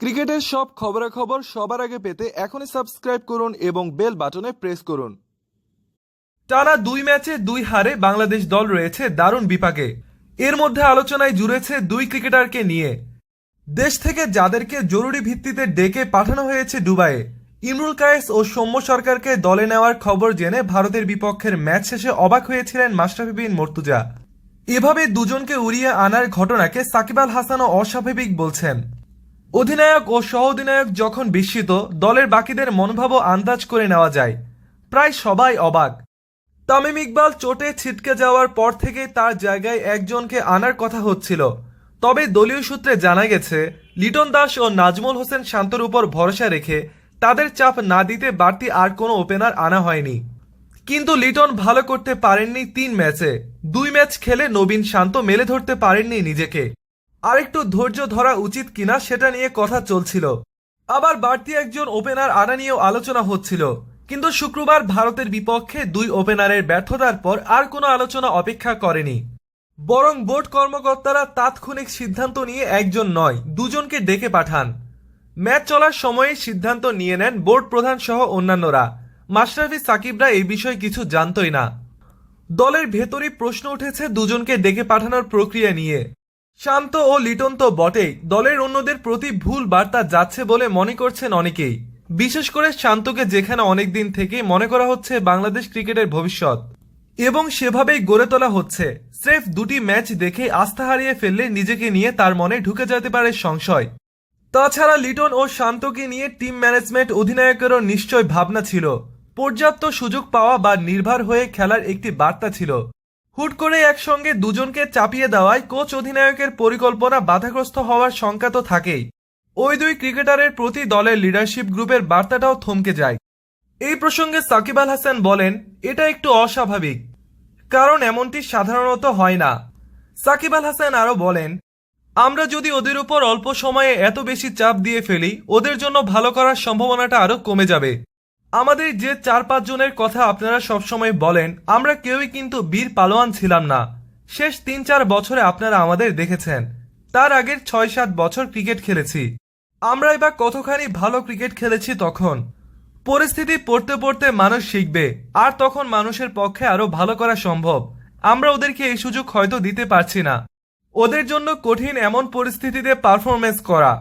ক্রিকেটের সব খবরাখবর সবার আগে পেতে এখনই সাবস্ক্রাইব করুন এবং বেল বাটনে প্রেস করুন। টানা দুই ম্যাচে দুই হারে বাংলাদেশ দল রয়েছে দারুণ বিপাকে। এর মধ্যে আলোচনায় জুড়েছে দুই ক্রিকেটারকে নিয়ে। দেশ থেকে যাদেরকে জরুরি ভিত্তিতে ডেকে পাঠানো হয়েছে দুবাইয়ে, ইমরুল কায়েস ও সৌম্য সরকারকে দলে নেওয়ার খবর জেনে ভারতের বিপক্ষের ম্যাচ শেষে অবাক হয়েছিলেন মাশরাফি বিন মর্তুজা। এভাবে দুজনকে উড়িয়ে আনার ঘটনাকে সাকিব আল হাসানও অস্বাভাবিক বলছেন। অধিনায়ক ও সহ অধিনায়ক যখন বিস্মিত, দলের বাকিদের মনোভাবও আন্দাজ করে নেওয়া যায়। প্রায় সবাই অবাক। তামিম ইকবাল চোটে ছিটকে যাওয়ার পর থেকে তার জায়গায় একজনকে আনার কথা হচ্ছিল। তবে দলীয় সূত্রে জানা গেছে, লিটন দাস ও নাজমুল হোসেন শান্তর উপর ভরসা রেখে তাদের চাপ না দিতে বাড়তি আর কোনো ওপেনার আনা হয়নি। কিন্তু লিটন ভালো করতে পারেননি তিন ম্যাচে। দুই ম্যাচ খেলে নবীন শান্ত মেলে ধরতে পারেননি নিজেকে। আরেকটু ধৈর্য ধরা উচিত কিনা সেটা নিয়ে কথা চলছিল। আবার বাড়তি একজন ওপেনার আনা নিয়েও আলোচনা হচ্ছিল। কিন্তু শুক্রবার ভারতের বিপক্ষে দুই ওপেনারের ব্যর্থতার পর আর কোনো আলোচনা অপেক্ষা করেনি। বরং বোর্ড কর্মকর্তারা তাৎক্ষণিক সিদ্ধান্ত নিয়ে একজন নয়, দুজনকে ডেকে পাঠান। ম্যাচ চলার সময়ে সিদ্ধান্ত নিয়ে নেন বোর্ড প্রধান সহ অন্যান্যরা। মাশরাফি সাকিবরা এই বিষয়ে কিছু জানতই না। দলের ভেতরই প্রশ্ন উঠেছে দুজনকে ডেকে পাঠানোর প্রক্রিয়া নিয়ে। শান্ত ও লিটন তো বটেই, দলের অন্যদের প্রতি ভুল বার্তা যাচ্ছে বলে মনে করছেন অনেকেই। বিশেষ করে শান্তকে যেখানে অনেকদিন থেকেই মনে করা হচ্ছে বাংলাদেশ ক্রিকেটের ভবিষ্যৎ। এবং সেভাবেই গড়ে তোলা হচ্ছে। স্রেফ দুটি ম্যাচ দেখে আস্থা হারিয়ে ফেললে নিজেকে নিয়ে তার মনে ঢুকে যেতে পারে সংশয়। তাছাড়া লিটন ও শান্তকে নিয়ে টিম ম্যানেজমেন্ট অধিনায়কেরও নিশ্চয় ভাবনা ছিল। পর্যাপ্ত সুযোগ পাওয়া বা নির্ভর হয়ে খেলার একটি বার্তা ছিল। হুট করে একসঙ্গে দুজনকে চাপিয়ে দেওয়ায় কোচ অধিনায়কের পরিকল্পনা বাধাগ্রস্ত হওয়ার শঙ্কা তো থাকেই। ওই দুই ক্রিকেটারের প্রতি দলের লিডারশিপ গ্রুপের বার্তাটাও থমকে যায়। এই প্রসঙ্গে সাকিব আল হাসান বলেন, এটা একটু অস্বাভাবিক, কারণ এমনটি সাধারণত হয় না। সাকিব আল হাসান আরও বলেন, আমরা যদি ওদের উপর অল্প সময়ে এত বেশি চাপ দিয়ে ফেলি, ওদের জন্য ভালো করার সম্ভাবনাটা আরও কমে যাবে। আমাদের যে চার পাঁচ জনের কথা আপনারা সবসময় বলেন, আমরা কেউই কিন্তু বীর পালোয়ান ছিলাম না। শেষ তিন চার বছরে আপনারা আমাদের দেখেছেন। তার আগের ছয় সাত বছর ক্রিকেট খেলেছি। আমরা এবার কতখানি ভালো ক্রিকেট খেলেছি তখন? পরিস্থিতি পড়তে পড়তে মানুষ শিখবে, আর তখন মানুষের পক্ষে আরও ভালো করা সম্ভব। আমরা ওদেরকে এই সুযোগ হয়তো দিতে পারছি না। ওদের জন্য কঠিন এমন পরিস্থিতিতে পারফরমেন্স করা।